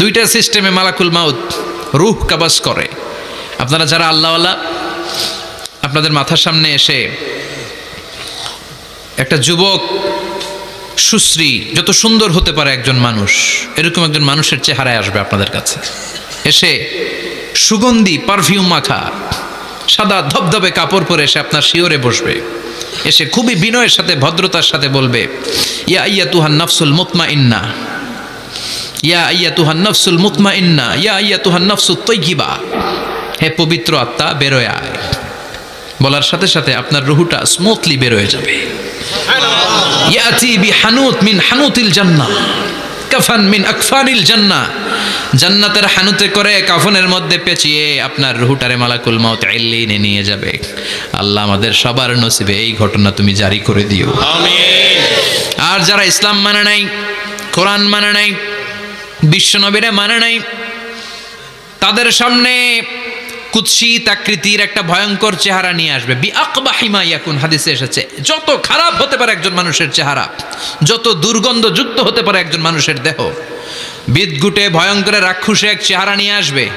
দুইটা সিস্টেমে মালাকুল মাউত, রুহ কাবাস করে। আপনারা যারা আল্লাহওয়ালা, আপনাদের মাথার সামনে এসে একটা যুবক, সুশ্রী, যত সুন্দর হতে পারে একজন মানুষ, এরকম একজন মানুষের চেহারায় আসবে আপনাদের কাছে। এসে সুগন্ধি পারফিউম মাখা, সাদা ধবধবে কাপড় পরে এসে আপনার শিওরে বসবে। এসে খুবই বিনয়ের সাথে, ভদ্রতার সাথে বলবে, ইয়া ইয়া তুহান নফসুল মুতমা ইন্না ইয়া তুহান নফসুল মুতমা ইন্না ইয়া ইয়া তুহান নফসুল তৈগিবা হে পবিত্র আত্মা বেরোয় আয়। বলার সাথে সাথে আপনার রুহুটা স্মুথলি বেরোয় যাবে। ইয়াতি বি হানুত মিন হানুতিল জান্নাহ কাফান মিন আকফানিল জান্নাহ। জান্নাতের হানুতে করে কাফনের মধ্যে পেঁচিয়ে আপনার রুহুটারে মালাকুল মাউত ইল্লিনে নিয়ে যাবে। আল্লাহ আমাদের সবার নসিবে এই ঘটনা তুমি জারি করে দিও। আর যারা ইসলাম মানে নাই কোরআন মানে নাই বিশ্বনবীরে মানে নাই। তাদের সামনে কুৎসিত আকৃতির একটা ভয়ঙ্কর চেহারা নিয়ে আসবে। বি আকবাহিমা ইয়াকুন, হাদিসে এসেছে। যত খারাপ হতে পারে একজন মানুষের চেহারা, যত দুর্গন্ধ দুর্গন্ধযুক্ত হতে পারে একজন মানুষের দেহ বিদগুটে ভয়ঙ্কর রাক্ষুসে এক চেহারা নিয়ে আসবে।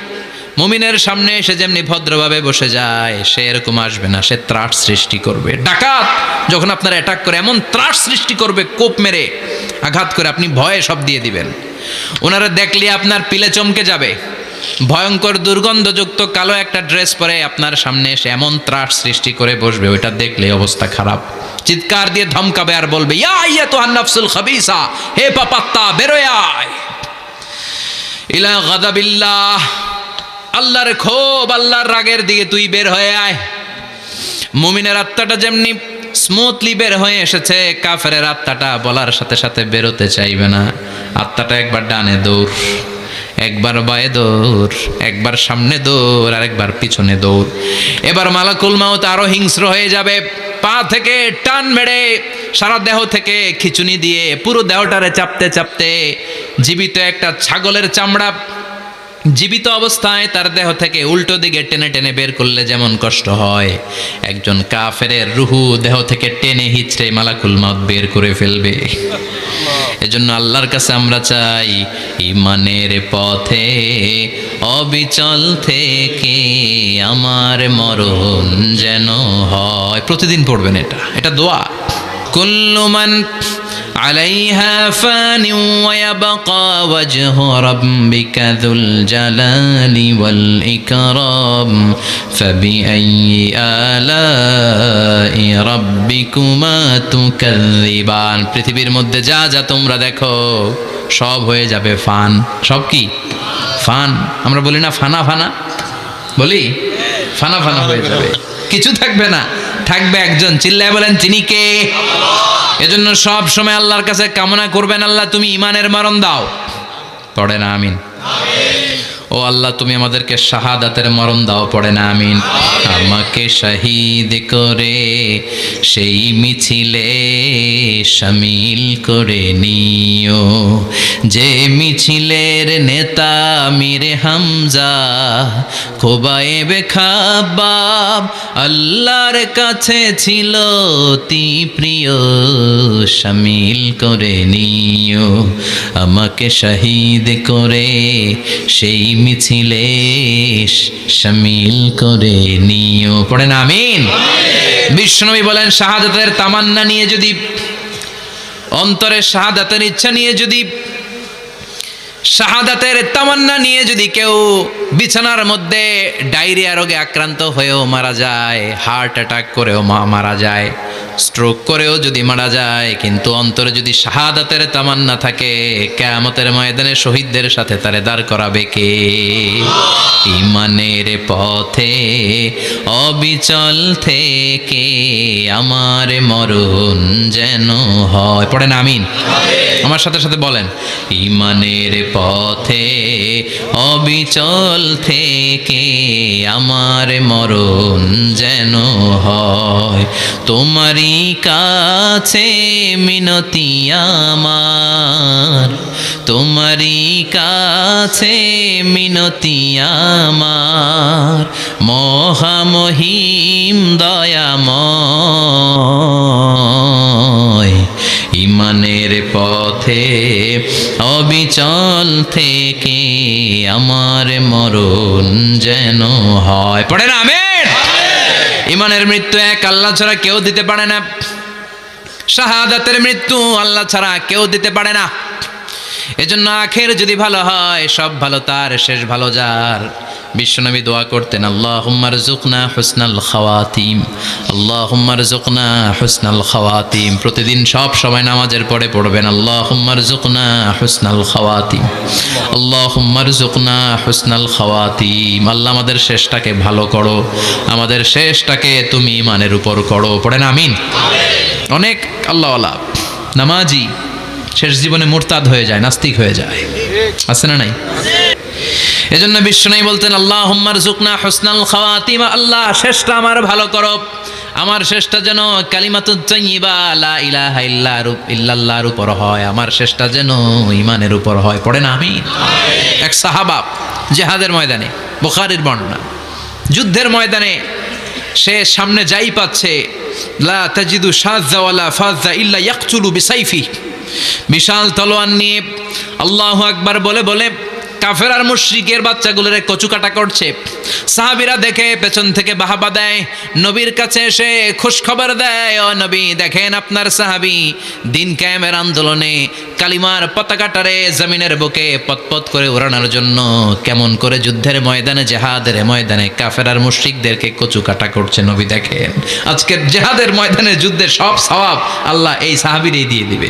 মুমিনের সামনে এসে যেমনি ভদ্রভাবে বসে যায়, সে এরকম আসবে না, সে ত্রাট সৃষ্টি করবে। ডাকাত যখন আপনার অ্যাটাক করে, এমন ত্রাট সৃষ্টি করবে, কোপ মেরে আঘাত করে আপনি ভয়ে সব দিয়ে দিবেন। ওনারা দেখলে আপনার পিলে চমকে যাবে। ভয়ঙ্কর দুর্গন্ধযুক্ত কালো একটা ড্রেস পরে আপনার সামনে এসে এমন ত্রাস সৃষ্টি করে বসবে, ওইটা দেখলে অবস্থা খারাপ। চিৎকার দিয়ে ধমকাবে আর বলবে, ইয়া তো হান্নাফসুল খাবিসা, হে পাপাত্তা, বেরোয় আয়। ইলা আল্লাহর ক্ষোভ, আল্লাহর রাগের দিকে তুই বের হয়ে আয়। মুমিনের আত্মাটা যেমনি স্মুথলি বের হয়ে এসেছে, কাফের আত্মাটা বলার সাথে সাথে বেরোতে চাইবে না। আত্মাটা একবার ডানে দৌড়, একবার বায়ে দৌড়, একবার সামনে দৌড় আর একবার পিছনে দৌড়। এবার মালাকুল মাউত আরও হিংস্র হয়ে যাবে, পা থেকে টান মেরে সারা দেহ থেকে খিচুনি দিয়ে পুরো দেহটারে চাপতে চাপতে জীবিত একটা ছাগলের চামড়া জীবিত অবস্থায় তার দেহ থেকে উল্টো দিকে টেনে টেনে বের করলে যেমন কষ্ট হয়। একজন কাফেরের রুহু দেহ থেকে টেনে হিচড়ে মালাকুল মত বের করে ফেলবে। এজন্য আল্লাহর কাছে আমরা চাই, ইমানের পথে, অবিচল থেকে আমার মরণ যেন হয়। প্রতিদিন পড়বেন এটা। এটা দোয়া। কুল্লুমান عليها فان ويبقى وجه ربك ذو الجلال والإكرام فبأي آلاء ربكما تكذبان পৃথিবীর মধ্যে যা যা তোমরা দেখো সব হয়ে যাবে ফান সব কি ফান আমরা বলি না ফানা ফানা বলি ফানা ফানা হয়ে যাবে কিছু থাকবে না থাকবে একজন। চিল্লায় বলেন, তিনি কে? এজন্য সব সময় আল্লাহর কাছে কামনা করবেন, আল্লাহ, তুমি ইমানের মরণ দাও। পড়ে না, আমিন। ও আল্লাহ, তুমি আমাদেরকে শাহাদাতের মরণ দাও, পড়ে না, আমিন। আমাকে শহীদ করে, সেই মিছিলে শামিল করে নিও। যে মিছিলের নেতা মিরে হামজা খোবায়েবে খাবাব আল্লাহর কাছে ছিল অতি প্রিয় শামিল করে নিও। আমাকে শহীদ করে, সেই মিছিলে শামিল করে নিও। পড়েন, আমিন। বিষ্ণবী বলেন, শাহাদাতের তামান্না নিয়ে যদি অন্তরের শাহাদাতের ইচ্ছা নিয়ে যদি, শাহাদাতের তামান্না নিয়ে যদি কেউ বিছানার মধ্যে ডায়রিয়া রোগে আক্রান্ত হয়েও মারা যায়, হার্ট অ্যাটাক করেও মারা যায় স্ট্রোক করেও যদি মারা যায়, কিন্তু অন্তরে যদি শাহাদাতের তামান্না থাকে, কেয়ামতের ময়দানে শহীদদের সাথে তারে দাঁড় করাবে কে? ইমানের পথে, অবিচল থেকে আমার মরণ যেন হয়। পড়েন আমিন। আমার সাথে সাথে বলেন, ইমানের পথে, অবিচল থেকে আমার মরণ যেন হয়। তোমারই কাছে মিনতি আমার, তোমারই কাছে মিনতি আমার, মহামহিম দয়াময়। ইমানের পথে অবিচল থেকে আমার মরণ যেন হয়। পড়ে না আমের ইমানের মৃত্যু এক, আল্লাহ ছাড়া কেউ দিতে পারে না। শাহাদাতের মৃত্যু আল্লাহ ছাড়া কেউ দিতে পারে না। এজন্য আখের যদি ভালো হয়, সব ভালো তার, শেষ ভালো যার। বিশ্বনবী দোয়া করতেন আল্লাহ হুম্মার জুকনা হুসনাল খাওয়াতিম আল্লাহ হুম্মার জুকনা হুসনাল খাওয়াতিম। প্রতিদিন সব সময় নামাজের পরে পড়বেন আল্লাহ হুম্মার জুকনা হুসনাল খাওয়াতিম আল্লাহ হুম্মার জুকনা হুসনাল খাওয়াতিম। আল্লাহ আমাদের শেষটাকে ভালো করো, আমাদের শেষটাকে তুমি ইমানের উপর করো। পড়েন আমিন। অনেক আল্লাহ নামাজি। শেষ জীবনে মোরতাদ হয়ে যায়, নাস্তিক হয়ে যায়। আছে না নাই? এজন্য বিশ্বনাই বলতেন আল্লাহ হুম্মার জুকনা হোসনাল খাওয়াতিম, আল্লাহ, শেষটা আমার ভালো করো। আমার শেষটা যেন ইল্লাল্লাহর উপর হয়। আমার শেষটা যেন ইমানের উপর হয়। পড়ে না আমি এক সাহাবা জেহাদের ময়দানে, বুখারীর বর্ণনা, যুদ্ধের ময়দানে সে সামনে যাই পাচ্ছে, লা তাজিদু সাজ্জা ওয়ালা ফাজ্জা ইল্লা ইয়াকতুলু বিসাইফি। বিশাল তলোয়ার নিয়ে আল্লাহু আকবার বলে বলে, কাফের আর মুশরিকের বাচ্চাগুলোর কচু কাটা করছে। সাহাবিরা দেখে, পেছন থেকে বাহাবা দেয়, নবীর কাছে এসে খুশ খবর দেয়, ও নবী, দেখেন আপনার সাহাবি দিন ক্যামের আন্দোলনে কালিমার পতাকাটারে জমিনের বুকে পতপত করে উড়ানোর জন্য কেমন করে যুদ্ধের ময়দানে, জেহাদের ময়দানে কাফের আর মুশরিকদেরকে কচু কাটা করছে। নবী দেখেন, আজকের জেহাদের ময়দানে যুদ্ধের সব সওয়াব আল্লাহ এই সাহাবিরই দিয়ে দিবে।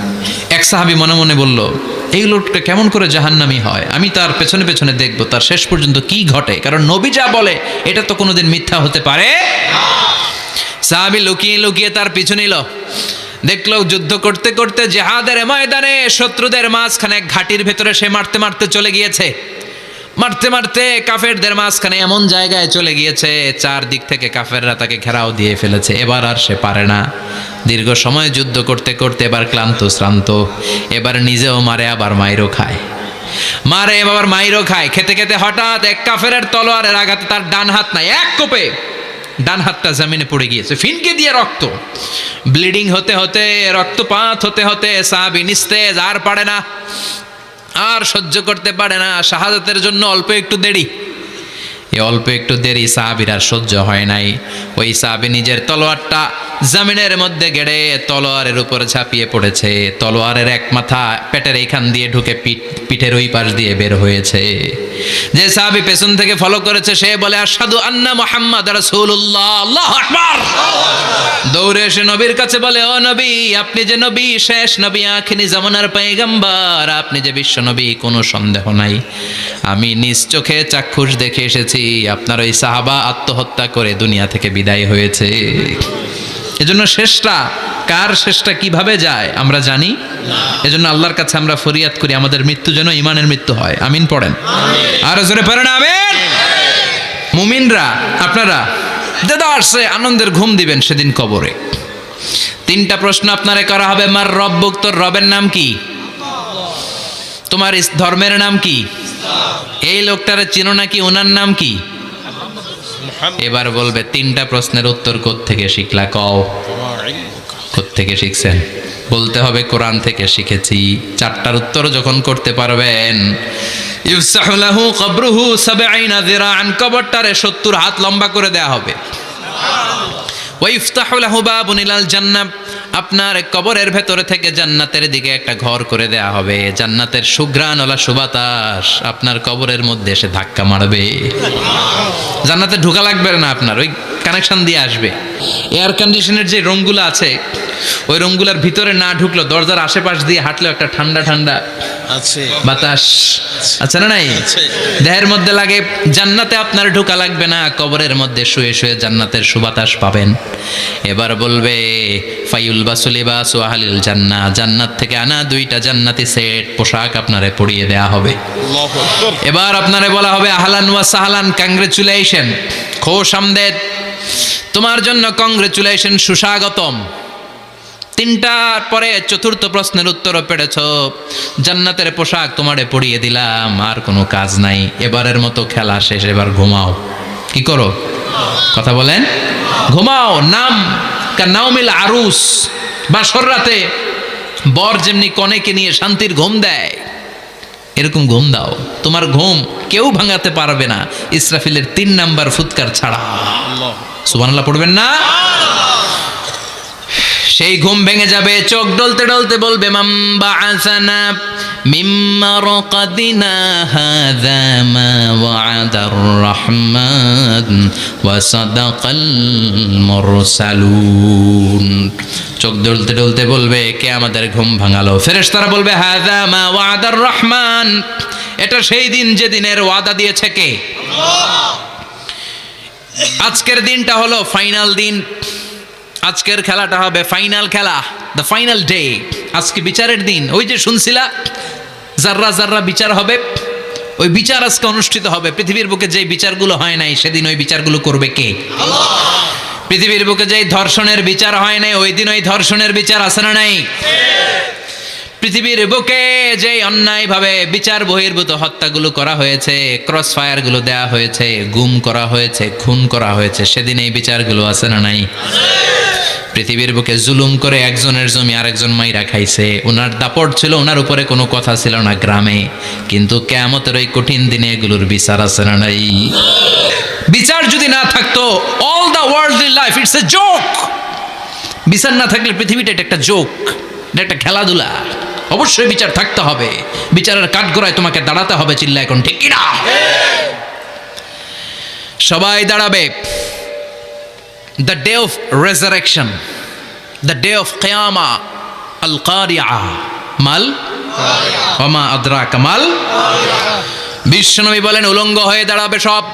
সাহাবি মনে মনে বলল, এই লোকটা কেমন করে জাহান্নামি হয়? আমি তার পেছনে পেছনে দেখব, তার শেষ পর্যন্ত কি ঘটে? কারণ নবী যা বলে, এটা তো কোনোদিন মিথ্যা হতে পারে সাহাবি লুকিয়ে লুকিয়ে তার পিছু নিল। দেখল, যুদ্ধ করতে করতে জেহাদের ময়দানে শত্রুদের মাঝখানে ঘাটির ভেতরে সে মারতে মারতে চলে গিয়েছে। মারতে মারতে কাফেরদের মাঝখানে এমন জায়গায় চলে গিয়েছে, চারদিক থেকে কাফেররা তাকে ঘেরাও দিয়ে ফেলেছে। এবার আর সে পারে না। দীর্ঘ সময় যুদ্ধ করতে করতে এবার ক্লান্ত, শ্রান্ত। এবার নিজেও মারে, আবার মাইরও খায়। মারে, আবার মাইরও খায়। খেতে খেতে হঠাৎ এক কাফেরের তলোয়ারের আঘাতে তার ডান হাত নাই, এক কোপে ডান হাতটা জমিনে পড়ে গিয়েছে। ফিনকে দিয়ে রক্ত। ব্লিডিং হতে হতে, রক্তপাত হতে হতে সাহাবি নিস্তেজ, আর পারে না। আর সহ্য করতে পারে না। শাহাদাতের জন্য অল্প একটু দেরি। এ অল্প একটু দেরি সাহাবির আর সহ্য হয় নাই। ওই সাহাবি নিজের তলোয়ারটা জামিনের মধ্যে গেড়ে তলোয়ারের উপর ঝাঁপিয়ে পড়েছে। তলোয়ারের এক মাথা পেটের এইখান দিয়ে ঢুকে পিঠ, পিঠের ওই পাশ দিয়ে বের হয়েছে। যে সাহাবি পেছন থেকে ফলো করেছে, সে বলে আসাদু আন্না মোহাম্মদ রাসূলুল্লাহ দৌড়ে এসে নবীর কাছে বলে, ও নবী, আপনি যে নবী, শেষ নবী আখিনি জামানার পাইগাম্বার আপনি যে বিশ্ব নবী, কোনো সন্দেহ নাই। আমি নিজ চোখে চাক্ষুষ দেখে এসেছি। আপনার ওই সাহাবা আত্মহত্যা করে দুনিয়া থেকে বিদায় হয়েছে। এজন্য শেষটা কার শেষটা কীভাবে যায় আমরা জানি। এজন্য আল্লাহর কাছে আমরা ফরিয়াদ করি আমাদের মৃত্যু যেন ইমানের মৃত্যু হয়। আমিন পড়েন। আর জোরে পড়েন আমিন। মুমিনরা আপনারা দাদা আসছে আনন্দের ঘুম দিবেন সেদিন কবরে। তিনটা প্রশ্ন আপনারে করা হবে মার রব্বুক তোর রবের নাম কি? তোমার ধর্মের নাম কি? এই লোকটারে চিনো নাকি ওনার নাম কি? এবার বলবে, তিনটা প্রশ্নের উত্তর থেকে শিখলা? কও। থেকে শিখছেন? বলতে হবে, কোরআন থেকে শিখেছি। চারটার উত্তর যখন করতে পারবেন ইফসাহু লাহু কবরুহু সাবঈনা যিরাআন, কবরটারে 70 হাত লম্বা করে দেয়া হবে। আপনার কবরের ভেতরে থেকে জান্নাতের দিকে একটা ঘর করে দেয়া হবে। জান্নাতের সুঘ্রাণওয়ালা সুবাতাস আপনার কবরের মধ্যে এসে ধাক্কা মারবে। জান্নাতে ঢোকা লাগবে না আপনার, ওই কানেকশন দিয়ে আসবে। এয়ার কন্ডিশনের যে রুমগুলো আছে ওই রুমগুলোর ভিতরে না ঢুকলো দরজার আশেপাশ দিয়ে হাঁটলেও একটা ঠান্ডা ঠান্ডা আছে। বাতাস। আচ্ছা না নাই? আছে। দেহের মধ্যে লাগে জান্নাতে আপনার ঢোকা লাগবে না কবরের মধ্যে শুয়ে শুয়ে জান্নাতের সুবাতাস পাবেন। এবার বলবে ফাইউল বাসুলিবা সোহালিল জান্না জান্নাত থেকে আনা দুইটা জান্নাতি সেট পোশাক আপনারে পরিয়ে দেয়া হবে। আল্লাহু আকবার। এবার আপনারে বলা হবে আহলান ওয়া সাহলান কংগ্রেচুলেশন খোশ আমদেদ। তোমার জন্য কংগ্রেচুলেশন সুস্বাগতম। তিনটার পরে চতুর্থ প্রশ্নের উত্তরও পেরেছ। জান্নাতের পোশাক তোমারে পরিয়ে দিলাম, আর কোনো কাজ নাই। এবারের মতো খেলা শেষ, এবার ঘুমাও। কি করো? কথা বলেন। ঘুমাও, নাম নাওমিল আরুস। বাসর রাতে বর যেমনি কনেকে নিয়ে শান্তির ঘুম দেয়, এরকম ঘুম দাও। তোমার ঘুম কেউ ভাঙাতে পারবে না। ইসরাফিলের তিন নাম্বার ফুৎকার ছাড়া। আল্লাহ সুবহানাল্লাহ, পড়বেন না? সেই ঘুম ভেঙে যাবে চোখ ডলতে ডলতে বলবে মাম্বা আসানা মিম্মা রকাদিনা হাযা মা ওয়াদার রহমান ওয়া সাদাকাল মুরসালুন। চোখ ডলতে ডলতে বলবে কে আমাদের ঘুম ভাঙালো? ফেরেশতারা বলবে হাযা মা ওয়াদার রহমান। এটা সেই দিন যে দিনের ওয়াদা দিয়েছে কে? আজকের দিনটা হলো ফাইনাল দিন। আজকের খেলাটা হবে ফাইনাল খেলা দ্য ফাইনাল ডে আজকে বিচারের দিন। ওই যে শুনছিলা, যাররা যাররা বিচার হবে, ওই বিচার আজকে অনুষ্ঠিত হবে। পৃথিবীর বুকে যে বিচারগুলো হয় নাই, সেদিন ওই বিচারগুলো করবে কে? পৃথিবীর বুকে যে ধর্ষণের বিচার হয় নাই, ওই দিন ওই ধর্ষণের বিচার আছে না নাই? পৃথিবীর বুকে যে অন্যায়ভাবে বিচার বহির্ভূত হত্যাগুলো করা হয়েছে ক্রস ফায়ারগুলো দেওয়া হয়েছে, গুম করা হয়েছে, খুন করা হয়েছে, সেদিন এই বিচারগুলো আছে না নাই? পৃথিবীর বুকে জুলুম করে একজনের জমি আরেকজন মাইরা খাইছে। ওনার দাপট ছিল ওনার উপরে কোনো কথা ছিল না গ্রামে। কিন্তু কেয়ামতের ওই কঠিন দিনে এগুলোর বিচার আছে না নাই? বিচার যদি না থাকতো all the world life it's a joke বিচার না থাকলে পৃথিবীটা এটা একটা জোক এটা একটা খেলাধুলা। অবশ্যই বিচার থাকতে হবে বিচারের কাঠগড়ায় তোমাকে দাঁড়াতে হবে চিল্লা এখন ঠিক কিনা সবাই দাঁড়াবে the day of resurrection the day of কেয়ামা আল কারিয়া মাল ওমা আদ্রা কামাল বিশ্বনবী বলেন উলঙ্গ হয়ে দাঁড়াবে সব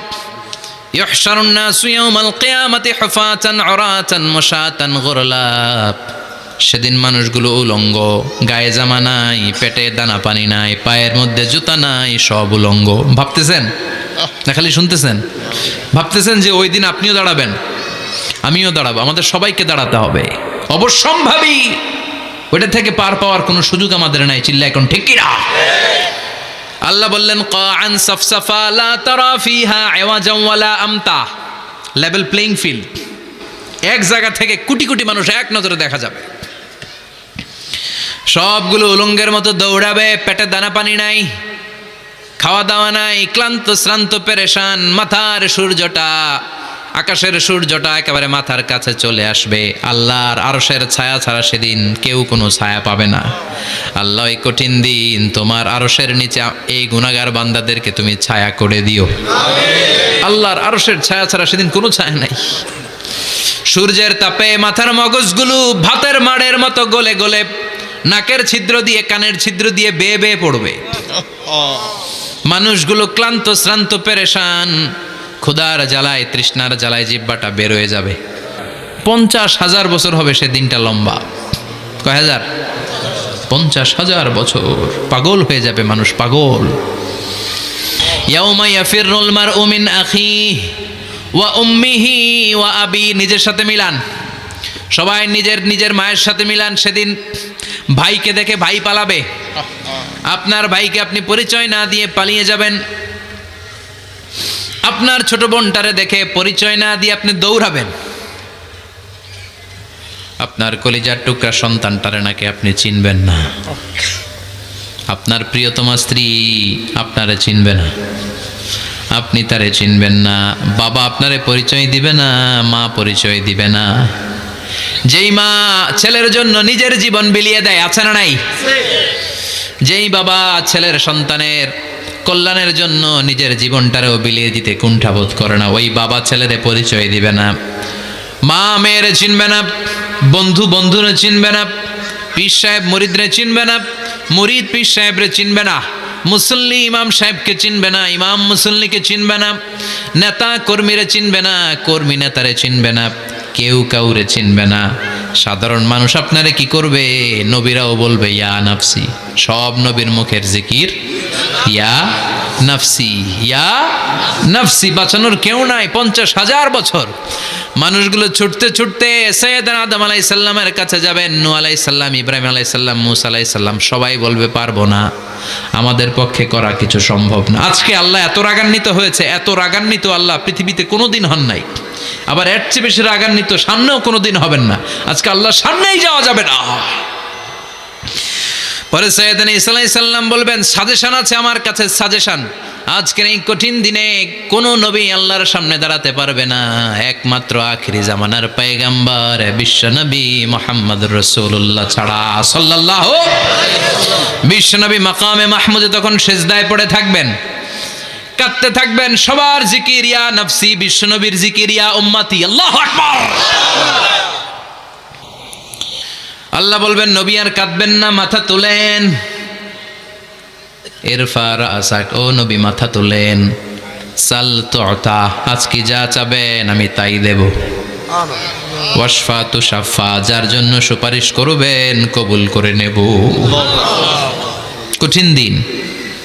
يحشر الناس يوم القيامة حفاة عراة مشاة غرلا সেদিন মানুষগুলো উলঙ্গ গায়ে জামা নাই পেটে দানা পানি নাই পায়ের মধ্যে জুতা নাই সব উলঙ্গ। ভাবতেছেন? না খালি শুনতেছেন? ভাবতেছেন যে ওই দিন আপনিও দাঁড়াবেন? আমিও দাঁড়াবো আমাদের সবাইকে দাঁড়াতে হবে। অবশ্যম্ভাবী! ওইটা থেকে পার পাওয়ার কোনো সুযোগ আমাদের নাই চিল্লা এখন ঠিক কিনা? আল্লাহ বললেন কাআন সাফসাফা লা তারা ফিহা আওয়াজাম ওয়ালা আমতা। লেভেল প্লেইং ফিল্ড এক জায়গা থেকে কোটি কোটি মানুষ এক নজরে দেখা যাবে। সবগুলো উলঙ্গের মতো দৌড়াবে, পেটে দানা পানি নাই, খাওয়া দাওয়া নাই, ক্লান্ত, শ্রান্ত, পেরেশান, মাথার সূর্যটা, আকাশের সূর্যটা একেবারে মাথার কাছে চলে আসবে। আল্লাহর আরশের ছায়া ছাড়া সেদিন কেউ কোনো ছায়া পাবে না। আল্লাহ, এই কঠিন দিন, তোমার আরশের নিচে এই গুণাগার বান্দাদেরকে তুমি ছায়া করে দিও। আল্লাহর আরশের ছায়া ছাড়া সেদিন কোনো ছায়া নাই। সূর্যের তাপে মাথার মগজগুলো ভাতের মাড়ের মতো গলে গলে নাকের ছিদ্র দিয়ে, কানের ছিদ্র দিয়ে বেয়ে বেয়ে পড়বে। মানুষগুলো ক্লান্ত, শ্রান্ত, পেরেশান। ক্ষুধার জ্বালায়, তৃষ্ণার জ্বালায় জিব্বাটা বের হয়ে যাবে। পঞ্চাশ হাজার বছর হবে সে দিনটা লম্বা। কয় হাজার? পঞ্চাশ হাজার বছর। পাগল হয়ে যাবে মানুষ, পাগল। নিজের সাথে মিলান। সবাই নিজের নিজের মায়ের সাথে মিলান সেদিন। ভাইকে দেখে ভাই পালাবে। আপনার ভাইকে আপনি পরিচয় না দিয়ে পালিয়ে যাবেন। আপনার ছোট বোনটারে দেখে পরিচয় না দিয়ে আপনি দৌড়াবেন। আপনার কলিজার টুকরা সন্তানটারে নাকি আপনি চিনবেন না। আপনার প্রিয়তমা স্ত্রী আপনারে চিনবে না। আপনি তারে চিনবেন না। বাবা আপনারে পরিচয় দিবে না, মা পরিচয় দিবে না। যেই মা ছেলের জন্য নিজের জীবন বিলিয়ে দেয়, আছে না নাই? যেই বাবা ছেলের সন্তানের কল্যাণের জন্য নিজের জীবনটারেও বিলিয়ে দিতে কুণ্ঠাবোধ করে না, ওই বাবা ছেলেরে পরিচয় দিবে না। মা মেয়েরে চিনবে না, বন্ধু বন্ধুরে চিনবে না, পীর সাহেব মুরিদরে চিনবে না, মুরিদ পীর সাহেবরে চিনবে না, মুসল্লি ইমাম সাহেবকে চিনবে না, ইমাম মুসল্লিকে চিনবে না, নেতা কর্মীরে চিনবে না, কর্মী নেতারে চিনবে না। কেউ কাউরে চিনবে না। সাধারণ মানুষ আপনারে কি করবে? নবীরাও বলবে, ইয়া নাফসি। সব নবীর মুখের জিকির ইয়া নাফসি ইয়া নাফসি, বাঁচানোর কেউ নাই, পঞ্চাশ হাজার বছর। মানুষগুলো ছুটতে ছুটতে সৈয়দান আদম আলাই সাল্লামের কাছে যাবেন নু আলাই সাল্লাম ইব্রাহিম আলাই সাল্লাম মুসা আলাই সাল্লাম সবাই বলবে, পারব না। আমাদের পক্ষে করা কিছু সম্ভব না। আজকে আল্লাহ এত রাগান্বিত হয়েছে, এত রাগান্বিত আল্লাহ পৃথিবীতে কোনোদিন হন নাই। আবার এর চেয়ে বেশি রাগান্বিত সামনেও কোনোদিন হবেন না। আজকে আল্লাহ সামনেই যাওয়া যাবে না। পরে সৈয়দান ইসলাই সাল্লাম বলবেন সাজেশন আছে আমার কাছে সাজেশন আজকের এই কঠিন দিনে কোনো নবী আল্লাহর সামনে দাঁড়াতে পারবে না। একমাত্র আখিরি জামানার পেগাম্বার বিশ্ব নবী মোহাম্মদ রসুল্লাহ ছাড়া সাল্লাল্লাহ বিশ্ব নবী মাকামে মাহমুদে তখন সেজদায় পড়ে থাকবেন। কাঁদতে থাকবেন, সবার জিকির ইয়া নফসি বিশ্বনবীর জিকির ইয়া উম্মতি, আল্লাহ আকবার। আল্লাহ বলবেন নবী আর কাঁদবেন না মাথা তুলেন। এরফার আসাক ও নবী মাথা তুলেন। সাল তোতা আজকে যা চাবেন আমি তাই দেব। ওয়াসফা তুষাফা যার জন্য সুপারিশ করবেন কবুল করে নেব। কঠিন দিন।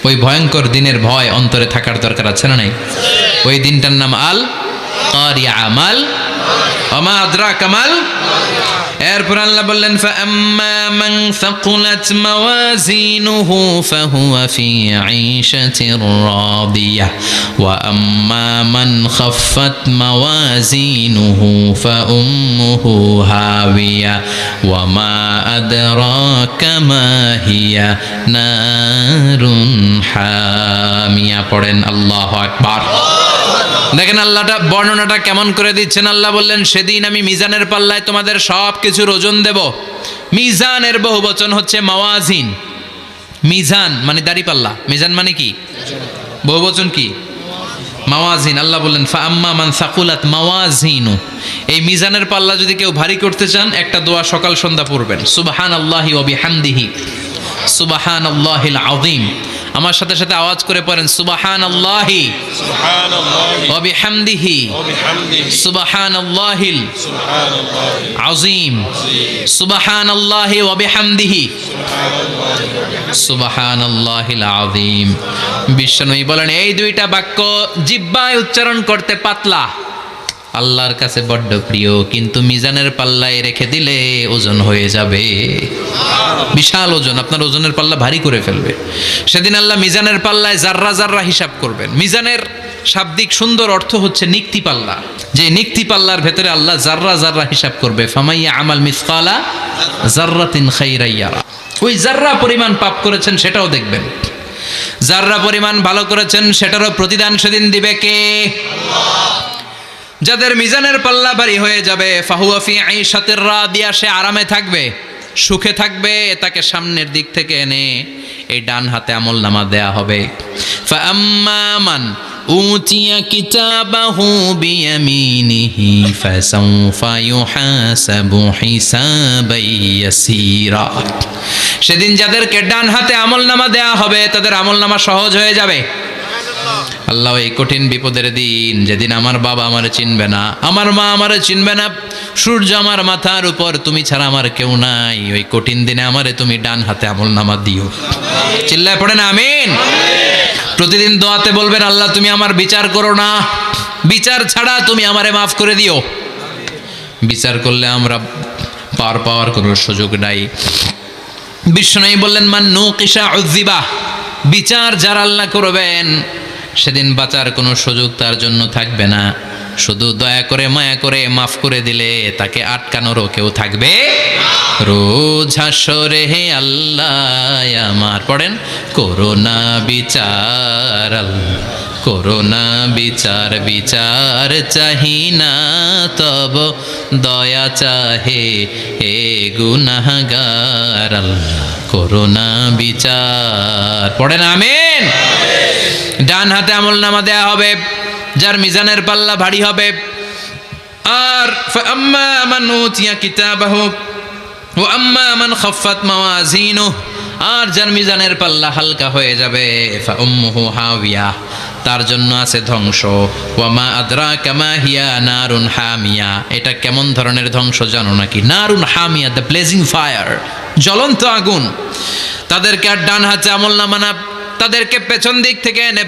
ওই ভয়ঙ্কর দিনের ভয় অন্তরে থাকার দরকার আছে না নাই? ওই দিনটার নাম আল কারিয়া আমাল وما أدراك ما إربر الله بلن فأما من ثقلت موازينه فهو في عيشة راضية. وأما من خفت موازينه فأمه هاوية. وما أدراك ما هي نار حامية. قرن الله أكبر দেখেন আল্লাহটা বর্ণনাটা কেমন করে দিচ্ছেন? আল্লাহ বললেন, সেদিন আমি মিজানের পাল্লায় তোমাদের সব কিছুর ওজন দেব। মিজানের বহু বচন হচ্ছে মাওয়াজিন। মিজান মানে দাড়ি পাল্লা মিজান মানে কি? বহু বচন কি? মাওয়াজিন। আল্লাহ বললেন ফা আম্মা মান সাকুলাত মাওয়াজিনু। এই মিজানের পাল্লা যদি কেউ ভারী করতে চান, একটা দোয়া সকাল সন্ধ্যা পড়বেন। সুবাহান আল্লাহি ওয়া বিহামদিহি। সুবাহান আল্লাহিল আযীম। আমার সাথে সাথে আওয়াজ করে পড়েন সুবাহান আল্লাহি সুবহানাল্লাহি। ওয়া বিহামদিহি। ওয়া বিহামদিহি। সুবাহান আল্লাহিল সুবহানাল্লাহি। আযীম। সুবাহান আল্লাহি ওয়া বিহামদিহি। সুবাহান আল্লাহিল আযীম। বিশ্বনবী বলেন এই দুইটা বাক্য জিহ্বায় উচ্চারণ করতে পাতলা। আল্লাহর কাছে বড্ড প্রিয়, কিন্তু মিজানের পাল্লায় রেখে দিলে ওজন হয়ে যাবে। বিশাল ওজন, আপনার ওজনের পাল্লা ভারী করে ফেলবে। সেদিন আল্লাহ মিজানের পাল্লায় জাররা জাররা হিসাব করবেন। মিজানের শাব্দিক সুন্দর অর্থ হচ্ছে নিক্তি পাল্লা। যে নিক্তি পাল্লার ভেতরে আল্লাহ জাররা জাররা হিসাব করবে, ফামাইয়া আমাল মিসকালা জাররাতিন খাইরাইয়ারা ওই জাররা পরিমাণ পাপ করেছেন সেটাও দেখবেন। জাররা পরিমাণ ভালো করেছেন সেটারও প্রতিদান সেদিন দিবে কে? যাদের মিজানের পাল্লা ভারী হয়ে যাবে ফাহুয়াফি আইসাতের রা দিয়া সে আরামে থাকবে, সুখে থাকবে, তাকে সামনের দিক থেকে এনে এই ডান হাতে আমল নামা দেয়া হবে। ফাম্মান উতিয়া কিতাবাহু বিয়ামিনিহি, ফাসাউফা ইউহাসাবু হিসাবাই সেদিন যাদেরকে ডান হাতে আমল নামা দেয়া হবে, তাদের আমল নামা সহজ হয়ে যাবে। আল্লাহ এই কঠিন বিপদের দিন যেদিন আমার বাবা আমারে চিনবে না, আমার মা আমারে চিনবে না, সূর্য আমার মাথার উপর, তুমি ছাড়া আমার কেউ নাই। ওই কঠিন দিনে আমারে তুমি ডান হাতে আমল নামা দিও। চিল্লায় পড়ে না আমিন। প্রতিদিন দোয়াতে বলবেন, আল্লাহ তুমি আমার বিচার করো না। বিচার ছাড়া তুমি আমারে মাফ করে দিও। বিচার করলে আমরা পার পাওয়ার কোনো সুযোগ নাই। বিষ্ণু বললেন, মান কিসা উজ্জিবা বিচার যারা আল্লাহ করবেন সেদিন বাঁচার কোনো সুযোগ তার জন্য থাকবে না। শুধু দয়া করে, মায়া করে, মাফ করে দিলে তাকে আটকানোরও কেউ থাকবে। রোজ হাসরে হে আল্লাহ, আমার পড়েন, করোনা বিচার করোনা বিচার বিচার চাহি না তব, দয়া চাহে হে গুনাহগার আল্লাহ করোনা বিচার, পড়েন, আমেন। ডান হাতে আমল নামা দেয়া হবে, যার মিজানের পাল্লা ভারী হবে। আর আম্মা ও আম্মা খাফাত আর যার মিজানের পাল্লা হালকা হয়ে যাবে তার জন্য আছে ধ্বংস। ওয়া মা আদরা কামা হিয়া নারুন হামিয়া, এটা কেমন ধরনের ধ্বংস জানো নাকি? নারুন হামিয়া, দ্য ব্লেজিং ফায়ার, জ্বলন্ত আগুন। তাদেরকে আর ডান হাতে আমল না মানা তাদেরকে পেছন দিক থেকে এনে